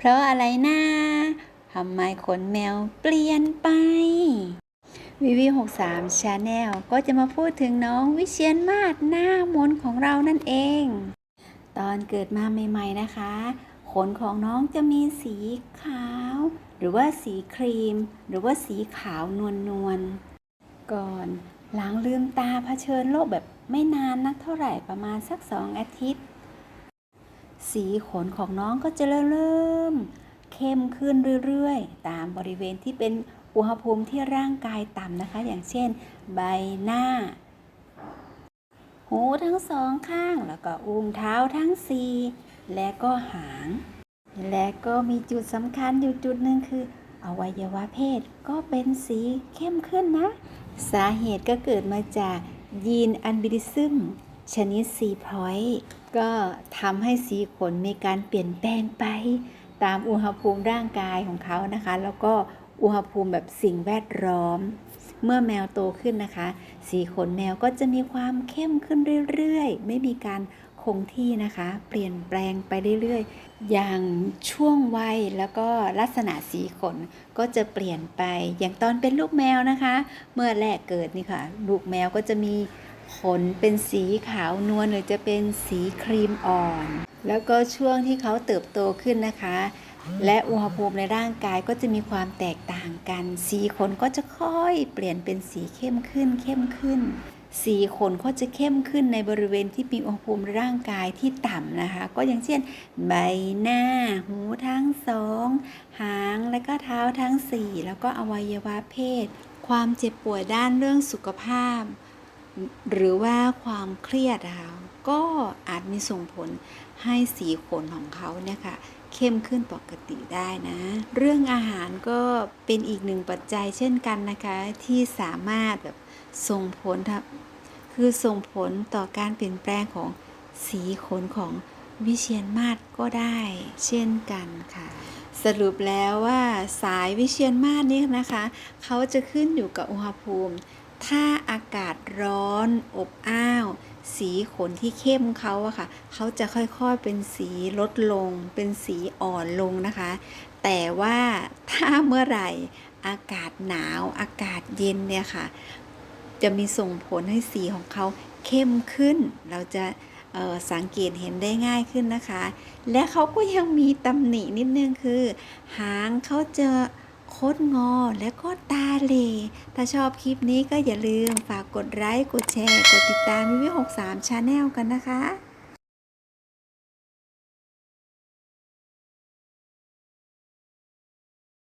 เพราะอะไรนะทำไมขนแมวเปลี่ยนไปวิวี63 Channel ก็จะมาพูดถึงน้องวิเชียนมาศหน้ามนของเรานั่นเอง ตอนเกิดมาใหม่ๆนะคะ ขนของน้องจะมีสีขาว หรือว่าสีครีม หรือว่าสีขาวนวลนวลๆก่อนหลังลืมตาเผชิญโลกแบบไม่นานนักเท่าไหร่ประมาณสักสองอาทิตย์ สีขนของน้องก็จะเริ่มเข้มขึ้นเรื่อยๆ ตามบริเวณที่เป็นอุณหภูมิที่ร่างกายต่ำนะคะ อย่างเช่น ใบหน้า หูทั้งสองข้าง แล้วก็อุ้งเท้าทั้งสี่และก็หาง และก็มีจุดสำคัญอยู่จุดหนึ่งคือ อวัยวะเพศก็เป็นสีเข้มขึ้นนะ สาเหตุก็เกิดมาจากยีนอันบิดิซึม ชนิดซีพอยต์ก็ทำให้สีขนมีการเปลี่ยนแปลงไป ตามอุณหภูมิร่างกายของเขานะคะ แล้วก็อุณหภูมิแบบสิ่งแวดล้อม เมื่อแมวโตขึ้นนะคะ สีขนแมวก็จะมีความเข้มขึ้นเรื่อยๆ ไม่มีการคงที่นะคะ เปลี่ยนแปลงไปเรื่อยๆ อย่างช่วงวัยแล้วก็ลักษณะสีขนก็จะเปลี่ยนไป อย่างตอนเป็นลูกแมวนะคะ เมื่อแรกเกิดนี่ค่ะ ลูกแมวก็จะมี ขนเป็นสีขาวนวลหรือจะเป็นสีครีมอ่อน แล้วก็ช่วงที่เขาเติบโตขึ้นนะคะ และอุณหภูมิในร่างกายก็จะมีความแตกต่างกัน สีขนก็จะค่อยเปลี่ยนเป็นสีเข้มขึ้นเข้มขึ้น สีขนก็จะเข้มขึ้นในบริเวณที่มีอุณหภูมิร่างกายที่ต่ำนะคะ ก็อย่างเช่น ใบหน้า หูทั้งสองหางและก็เท้าทั้งสี่แล้วก็อวัยวะเพศ ความเจ็บป่วยด้านเรื่องสุขภาพ หรือว่าความเครียดอะคะก็อาจมีส่งผลให้สีขนของเขาเนี่ยค่ะเข้มขึ้นปกติได้นะ เรื่องอาหารก็เป็นอีกหนึ่งปัจจัยเช่นกันนะคะ ที่สามารถแบบส่งผลทคือส่งผลต่อการเปลี่ยนแปลงของสีขนของวิเชียนมาศก็ได้เช่นกันค่ะ สรุปแล้วว่าสายวิเชียนมาศนี่นะคะ เขาจะขึ้นอยู่กับอุณหภูมิ ถ้าอากาศร้อน อบอ้าว สีขนที่เข้มเขาอะค่ะ เขาจะค่อยๆเป็นสีลดลง เป็นสีอ่อนลงนะคะ แต่ว่าถ้าเมื่อไหร่อากาศหนาวอากาศเย็นเนี่ยค่ะ จะมีส่งผลให้สีของเขาเข้มขึ้น เราจะออสังเกตเห็นได้ง่ายขึ้นนะคะ และเขาก็ยังมีตำหนินิดนึงคือ หางเขาจะ คดงอและก็ตาเล ถ้าชอบคลิปนี้ก็อย่าลืมฝากกดไลค์ กดแชร์ กดติดตามวิว63 Channel กันนะคะ